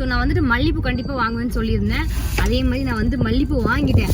So நான் வந்துட்டு மல்லிப்பூ கண்டிப்பாக வாங்குவேன்னு சொல்லியிருந்தேன். அதே மாதிரி நான் வந்து மல்லிப்பூ வாங்கிட்டேன்.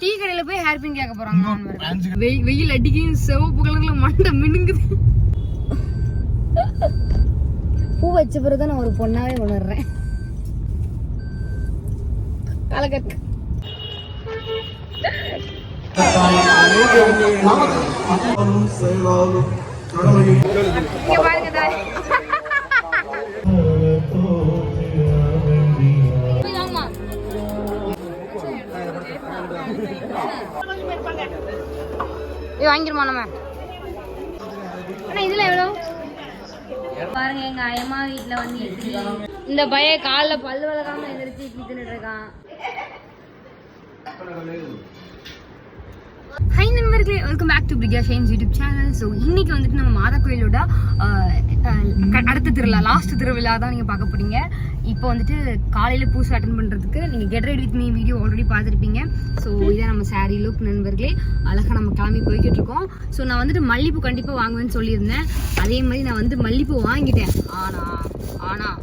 டீ கடையில் போய் ஹேர் பின் கேட்க போகிறாங்க வெய் வெயில் அடிக்கும் சிவப்பு கலரில் மண்டை மினுங்குது. பூ வச்ச பிறகு தான் நான் ஒரு பொண்ணாவே உணர்றேன் கலக்கட்டு இங்க பாருங்க இது வாங்கிருமா நம்ம? அண்ணா இதுல எவ்வளவு? பாருங்க எங்க அம்மா வீட்ல வந்து இட்லி இந்த பைய காலைல பல்லு வளர்க்காம எந்திரிச்சு இட்லி தின்னுட்டு இருக்கான். ஹை நண்பர்களே welcome back to Priya shines YouTube channel so இன்னைக்கு வந்துட்டு நம்ம மாதா கோயிலோட அடுத்த திருவிழா லாஸ்ட் திருவிழா தான் நீங்கள் பார்க்க போறீங்க. இப்போ வந்துட்டு காலையில் பூசை அட்டன் பண்ணுறதுக்கு நீங்கள் get ready with me video already பார்த்துருப்பீங்க. ஸோ இதான் நம்ம சாரி லுக் நண்பர்களே அழகாக நம்ம கிளம்பி போய்கிட்டு இருக்கோம். ஸோ நான் வந்துட்டு மல்லிப்பூ கண்டிப்பாக வாங்குவேன்னு சொல்லியிருந்தேன். அதே மாதிரி நான் வந்து மல்லிப்பூ வாங்கிட்டேன். ஆனால் ஆனால்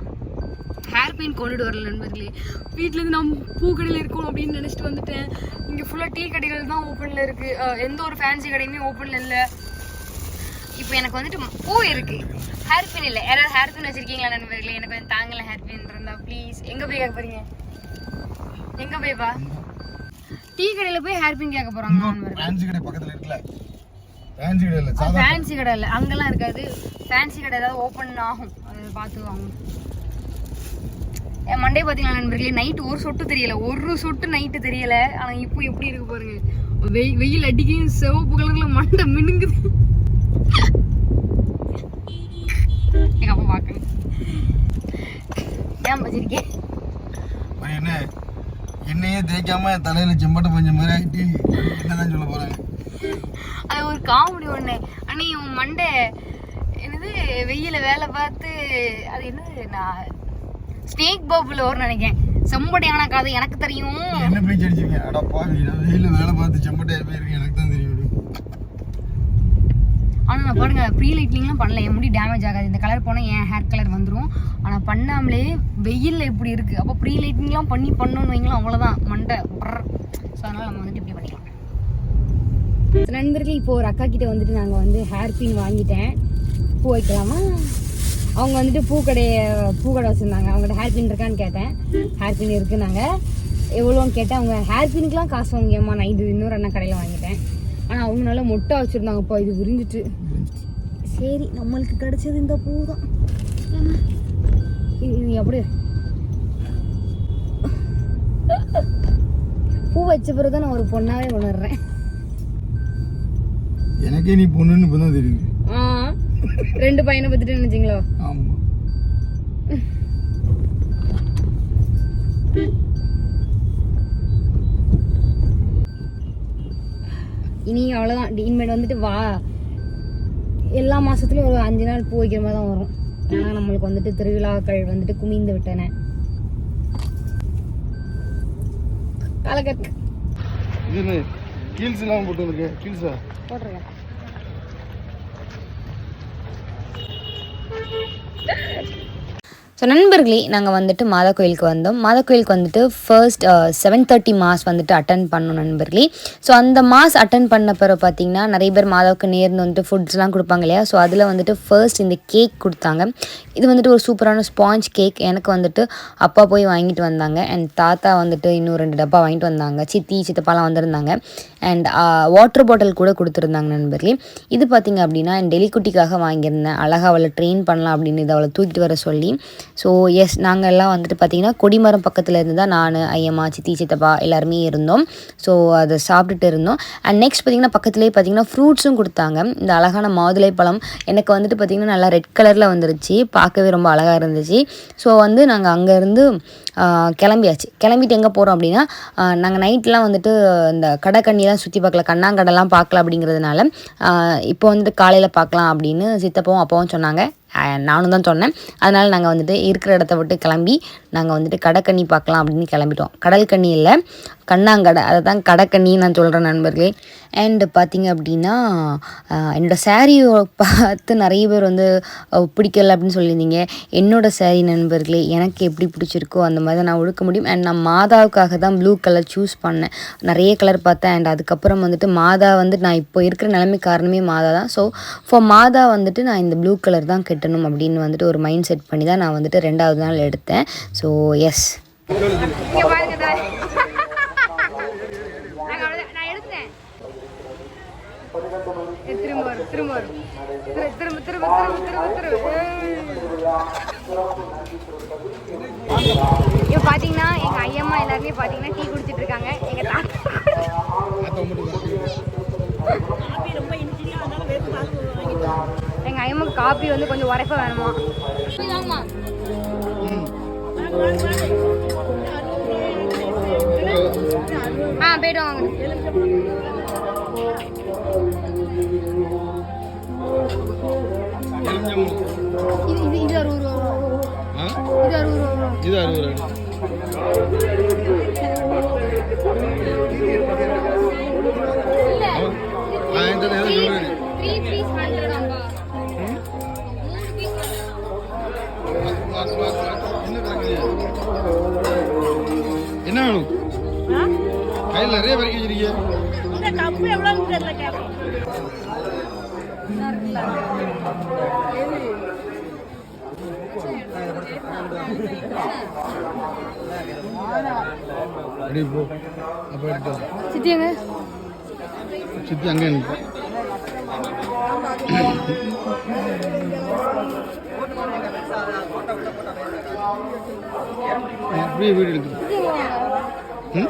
ஹேர் பெயின் கொண்டுட்டு வரல நண்பர்களே. வீட்டிலேருந்து நம்ம கடையில் இருக்கோம் அப்படின்னு நினச்சிட்டு வந்துட்டேன். இங்கே ஃபுல்லாக டீ கடைகள் தான் ஓப்பனில் இருக்குது எந்த ஒரு ஃபேன்சி கடையுமே ஓப்பனில் இல்லை. இப்போ எனக்கு வந்துட்டு பூ இருக்கு. ஹேர் பின் இல்லை. யாராவது ஹேர் பின் வச்சிருக்கீங்களா நண்பர்களே? எனக்கு கொஞ்சம் தாங்கல ஹேர் பின் இருந்தா ப்ளீஸ் எங்கே போய் கேட்க போறீங்க? எங்கே போய்ப்பா டீ கடையில் போய் ஹேர் பின் கேட்க நண்பர்கள். ஃபேன்சி கடை பக்கத்துல இருக்குல்ல? ஃபேன்சி கடை இல்ல ஃபேன்சி கடை இல்லை அங்கெல்லாம் இருக்காது. ஃபேன்சி கடை ஏதாவது ஓப்பன் ஆகும். அதை பார்த்து வாங்கணும் மண்டே பார்த்தீங்களா நண்பர்களே? நைட் ஒரு சொட்டு தெரியல. ஒரு சொட்டு நைட்டு தெரியல. ஆனால் இப்போ எப்படி இருக்கு பாருங்க. வெய் வெயில் அடிக்கும் சிவப்பு கலர்ல மண்டை மினுங்குது. எங்க அப்பா பார்க்கணும் ஏன் வச்சிருக்கேன் என்ன? என்னையே தேய்க்காம தலையில செம்பட்டை பஞ்ச மாதிரி ஆயிட்டு என்னதான் சொல்ல போறாங்க? அது ஒரு காமெடி ஒண்ணு. அண்ணே உன் மண்டை என்னது வெயில வேலை பார்த்து அது என்னது நான் ஸ்னேக் பபுள் ஒரு நினைக்கிறேன். செம்படையான கதை எனக்கு தெரியும். என்ன போய் அடிச்சிருக்கீங்க? அடா பாவி நான் வெயில வேலை பார்த்து செம்பட்டையா போயிருக்கேன். எனக்கு தான் தெரியும். ஆனால் நான் பாருங்க ப்ரீ லைட்னிங்லாம் பண்ணல. என் முடி டேமேஜ் ஆகாது. இந்த கலர் போனால் என் ஹேர் கலர் வந்துடும் ஆனால் பண்ணாமலே வெயிலில் இப்படி இருக்குது அப்போ ப்ரீ லைட்னிங்லாம் பண்ணி பண்ணணும்னு வைங்களா அவ்வளோதான் மண்டை ஸோ அதனால் நம்ம வந்துட்டு இப்படி பண்ணிக்கலாம். நண்பர்கள் இப்போ ஒரு அக்கா கிட்ட வந்துட்டு நாங்கள் வந்து ஹேர் பின் வாங்கிட்டேன். பூ வைக்கலாமா? அவங்க வந்துட்டு பூக்கடையை பூக்கடை வச்சுருந்தாங்க. அவங்கள்ட்ட ஹேர் பின் இருக்கான்னு கேட்டேன். ஹேர் பின் இருக்குன்னாங்க. எவ்வளோன்னு கேட்டேன் அவங்க ஹேர் பின்னுக்குலாம் காசு வாங்கியம்மா நான் இது இன்னொரு அண்ணா கடையில் வாங்கிட்டேன். ஆனால் அவங்க நல்லா மொட்டை வச்சுருந்தாங்கப்பா இது விரிஞ்சிட்டு. சரி நம்மளுக்கு கிடைச்சது இந்த பூ தான் இது எப்படி பூ வச்ச பிறகு தான் நான் ஒரு பொண்ணாவே உணர்றேன். எனக்கே நீ பொண்ணுன்னு இப்பதான் தெரியுது. ஆ ரெண்டு பையனை பத்திட்டு நினைச்சீங்களோ? ஆமா. இனி அவ்வளோதான் இனிமேல் வந்துட்டு வா. எல்லா மாசத்துலயும் ஒரு அஞ்சு நாள் பூ வைக்கிற மாதிரி தான் வரும். ஏன்னா நம்மளுக்கு வந்துட்டு திருவிழாக்கள் வந்துட்டு குமிந்து விட்டன. கலக்கட்டு. போட்டு போட்டிருக்கேன். ஸோ நண்பர்களே நாங்கள் வந்துட்டு மாதா கோயிலுக்கு வந்தோம். மாதா கோயிலுக்கு வந்துட்டு ஃபர்ஸ்ட் செவன் தேர்ட்டி மாஸ் வந்துட்டு அட்டன் பண்ணோம் நண்பர்களே. ஸோ அந்த மாஸ் அட்டன் பண்ண பிறகு பார்த்தீங்கன்னா நிறைய பேர் மாதாவுக்கு நேர்ந்து வந்துட்டு ஃபுட்ஸ்லாம் கொடுப்பாங்க இல்லையா? ஸோ அதில் வந்துட்டு ஃபர்ஸ்ட் இந்த கேக் கொடுத்தாங்க. இது வந்துட்டு ஒரு சூப்பரான ஸ்பாஞ்ச் கேக் எனக்கு வந்துட்டு அப்பா போய் வாங்கிட்டு வந்தாங்க. அண்ட் தாத்தா வந்துட்டு இன்னும் ரெண்டு டப்பா வாங்கிட்டு வந்தாங்க. சித்தி சித்தப்பாலாம் வந்திருந்தாங்க. அண்ட் வாட்டர் பாட்டில் கூட கொடுத்துருந்தாங்க நண்பர்களே. இது பார்த்திங்க அப்படின்னா என் டெலிக்குட்டிக்காக வாங்கியிருந்தேன். அழகாக அவளை ட்ரெயின் பண்ணலாம் அப்படின்னு இதை அவளை தூக்கிட்டு வர சொல்லி. ஸோ எஸ் நாங்கள் எல்லாம் வந்துட்டு பார்த்திங்கன்னா கொடிமரம் பக்கத்தில் இருந்து தான் நான் ஐயம்மா சித்தி சித்தப்பா எல்லாருமே இருந்தோம். ஸோ அதை சாப்பிட்டுட்டு இருந்தோம். அண்ட் நெக்ஸ்ட் பார்த்திங்கன்னா பக்கத்துலேயே பார்த்தீங்கன்னா ஃப்ரூட்ஸும் கொடுத்தாங்க. இந்த அழகான மாதுளை பழம் எனக்கு வந்துட்டு பார்த்தீங்கன்னா நல்லா ரெட் கலரில் வந்துருச்சு. பார்க்கவே ரொம்ப அழகாக இருந்துச்சு. ஸோ வந்து நாங்கள் அங்கேருந்து கிளம்பியாச்சு. கிளம்பிட்டு எங்கே போகிறோம் அப்படின்னா நாங்கள் நைட்லாம் வந்துட்டு இந்த கடைக்கண்ணிலாம் சுற்றி பார்க்கல கண்ணாங்கடைலாம் பார்க்கல அப்படிங்கிறதுனால இப்போ வந்துட்டு காலையில் பார்க்கலாம் அப்படின்னு சித்தப்பாவும் அப்பாவும் சொன்னாங்க. நானும் தான் சொன்னேன். அதனால் நாங்கள் வந்துட்டு இருக்கிற இடத்த விட்டு கிளம்பி நாங்கள் வந்துட்டு கடைக்கண்ணி பார்க்கலாம் அப்படின்னு கிளம்பிட்டோம். கடல் கண்ணி இல்லை கண்ணாங்கடை அதை தான் கடைக்கண்ணி நான் சொல்கிறேன் நண்பர்களே. அண்டு பார்த்தீங்க அப்படின்னா என்னோடய என்னோட சாரியை பார்த்து நிறைய பேர் வந்து பிடிக்கல அப்படின்னு சொல்லியிருந்தீங்க. என்னோட saree நண்பர்களே எனக்கு எப்படி பிடிச்சிருக்கோ அந்த மாதிரி தான் நான் உடுக்க முடியும். அண்ட் நான் மாதாவுக்காக தான் ப்ளூ கலர் சூஸ் பண்ணேன். நிறைய கலர் பார்த்தேன். அண்ட் அதுக்கப்புறம் வந்துட்டு மாதா வந்து நான் இப்போ இருக்கிற நிலைமை காரணமே மாதா தான். ஸோ ஃபார் மாதா வந்துட்டு நான் இந்த ப்ளூ கலர் தான் கட்டணும் அப்படின்னு வந்துட்டு ஒரு மைண்ட் செட் பண்ணி தான் நான் வந்துட்டு ரெண்டாவது நாள் எடுத்தேன். ஸோ எஸ் இங்க பாருங்க தா. நாங்க அவ்வளவுதான். நான் எடுத்தேன் ஏ, திரும்ப வரும் திரும்ப வரும். திரு- திரும்ப திரும்ப திரும்ப திரும்ப இப்போ பார்த்தீங்கன்னா எங்கள் ஐயம்மா எல்லாருமே பார்த்தீங்கன்னா டீ குடிச்சிட்டு இருக்காங்க. எங்கள் தாத்தா எங்கள் ஐயம்மாக்கு காப்பி வந்து கொஞ்சம் உரைப்ப வேணுமா? வாங்கம்மா ஆ போயிட்டு வாங்க. இது இது இது அறுபது ரூபா வரும். இது அறுபது ரூபா வரும். இது அறுபது இல்ல நான் எந்த நேரம் சொல்றேன் த்ரீ பீஸ் ஹண்ட்ரட் ஆம்பா மூணு பீஸ் என்ன கணக்கு என்ன வேணும் கையில் நிறைய வரைக்கும் வச்சிருக்கீங்க அப்படியே போ அப்போ எடுத்து வா. சித்தி எங்க? சுற்றி அங்கே அப்படியே வீடு எடுக்குது ம்?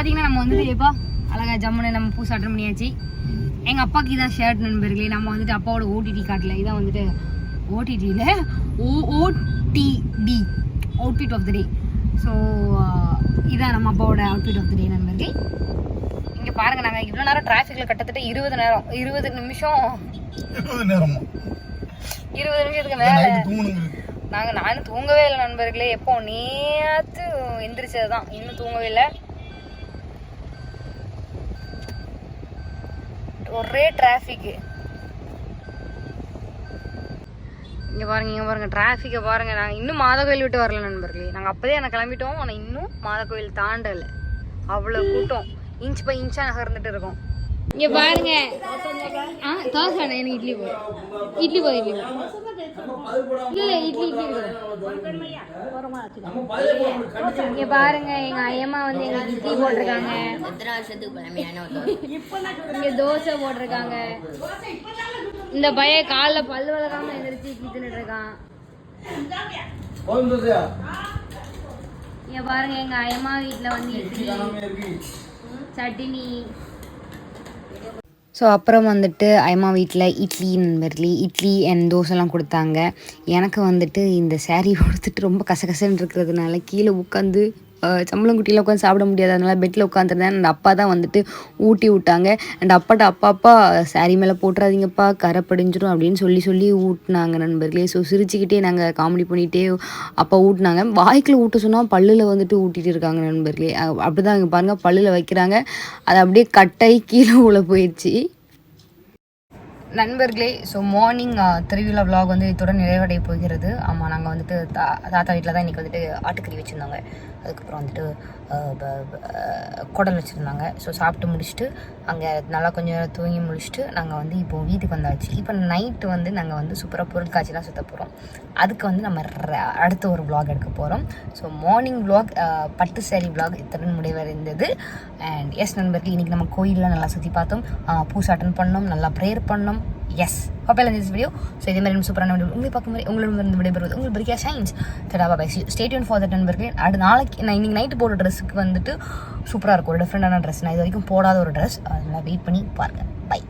பார்த்தீங்கன்னா நம்ம வந்துட்டு எப்பா அழகா ஜம்முன்னு நம்ம பூ அட்டன் பண்ணியாச்சு. எங்கள் அப்பாவுக்கு இதான் ஷர்ட் நண்பர்களே நம்ம வந்துட்டு அப்பாவோட ஓடிடி காட்டல இதான் வந்துட்டு ஓடிடியில் ஓ OTT outfit of the day so இதான் நம்ம அப்பாவோட அவுட்ஃபிட் ஆஃப் த டே நண்பர்களே. இங்கே பாருங்கள் நாங்கள் இவ்வளோ நேரம் டிராஃபிக்கில் கிட்டத்தட்ட இருபது நேரம் இருபது நிமிஷம். இருபது நேரமா? இருபது நிமிஷத்துக்கு மேலே. நாங்கள் நானும் தூங்கவே இல்லை நண்பர்களே. எப்போ நேற்று எந்திரிச்சது தான் இன்னும் தூங்கவே இல்லை. ஒரே டிராஃபிக்கு இங்கே பாருங்கள் இங்கே பாருங்கள் டிராஃபிக்கை பாருங்கள் நாங்கள் இன்னும் மாதக்கோயில் விட்டு வரல நண்பர்களே. நாங்கள் அப்போதே எனக்கு கிளம்பிட்டோம் ஆனால் இன்னும் மாதக்கோயில் தாண்டலை. அவ்வளோ கூட்டம். இன்ச் பை இன்ச்சாக நகர்ந்துட்டு இருக்கோம். இங்கே பாருங்க. ஆ தோசை வேணாம் எனக்கு இட்லி போய் இட்லி போய் இட்லி இல்ல இட்லி இட்லி இங்க பாருங்க எங்க ஐயம்மா வந்து எங்களுக்கு இட்லி போட்டிருக்காங்க. இங்க தோசை போட்டிருக்காங்க. இந்த பையன் காலைல பல் வளராம எந்திரிச்சு இட்லி தின்னுட்டு இருக்கான். இங்க பாருங்க எங்க ஐயம்மா வீட்டுல வந்து இட்லி சட்னி ஸோ அப்புறம் வந்துட்டு அம்மா வீட்டில் இட்லி நண்பர்களே இட்லி அண்ட் தோசைலாம் கொடுத்தாங்க. எனக்கு வந்துட்டு இந்த சேரீ கொடுத்துட்டு ரொம்ப கசகசன்னு இருக்கிறதுனால கீழே உட்காந்து சம்பளம் குட்டியில் உட்காந்து சாப்பிட முடியாது. அதனால பெட்டில் உட்காந்துருந்தேன் அண்ட் அப்பா தான் வந்துட்டு ஊட்டி விட்டாங்க. அண்ட் அப்பாட்ட அப்பா அப்பா சாரி மேலே போட்டுறாதீங்கப்பா கரை படிஞ்சிடும் அப்படின்னு சொல்லி சொல்லி ஊட்டினாங்க நண்பர்களே. ஸோ சிரிச்சுக்கிட்டே நாங்கள் காமெடி பண்ணிகிட்டே அப்பா ஊட்டினாங்க. வாய்க்குள்ள ஊட்ட சொன்னால் பல்லில் வந்துட்டு ஊட்டிட்டு இருக்காங்க நண்பர்களே. அப்படி அப்படிதான் இங்கே பாருங்கள் பல்லில் வைக்கிறாங்க. அது அப்படியே கட்டாயி கீழே உள்ள போயிடுச்சு. நண்பர்களே ஸோ மார்னிங் uh, திருவிழா விலாக் வந்து இத்துடன் நிறைவடைய போகிறது. ஆமாம் நாங்கள் வந்துட்டு தா தாத்தா வீட்டில் தான் இன்றைக்கி வந்துட்டு ஆட்டுக்கறி வச்சுருந்தாங்க. அதுக்கப்புறம் வந்துட்டு குடல் வச்சுருந்தாங்க. ஸோ சாப்பிட்டு முடிச்சுட்டு அங்கே நல்லா கொஞ்சம் நேரம் தூங்கி முடிச்சுட்டு நாங்கள் வந்து இப்போ வீட்டுக்கு வந்தாச்சு. இப்போ நைட்டு வந்து நாங்கள் வந்து சூப்பராக பொருட்காட்சிலாம் சுற்ற போகிறோம் அதுக்கு வந்து நம்ம அடுத்த ஒரு விலாக் எடுக்க போகிறோம் ஸோ மார்னிங் விலாக் பட்டு சேரீ விலாக் இத்துடன் முடிவடைந்தது. அண்ட் எஸ் நண்பர்கள் இன்றைக்கி நம்ம கோயிலெலாம் நல்லா சுற்றி பார்த்தோம். அஹ், பூசை அட்டன் பண்ணோம் நல்லா ப்ரேயர் பண்ணோம். எஸ் ஹோப்பேல திஸ் வீடியோ ஸோ இதே மாதிரி சூப்பரான வீடியோ உங்களை பார்க்கும் மாதிரி உங்களிடம் விடைபெறுவது உங்கள் Priya science தடாபா bye stay tuned for that நண்பர்களே. அடுத்த நாளைக்கு நான் இன்னைக்கு நைட்டு போடுற ட்ரெஸ்ஸுக்கு வந்துட்டு சூப்பராக இருக்கும். ஒரு டிஃப்ரெண்டான ட்ரெஸ் நான் இது வரைக்கும் போடாத ஒரு ட்ரெஸ் அதெல்லாம் வெயிட் பண்ணி பாருங்கள் பை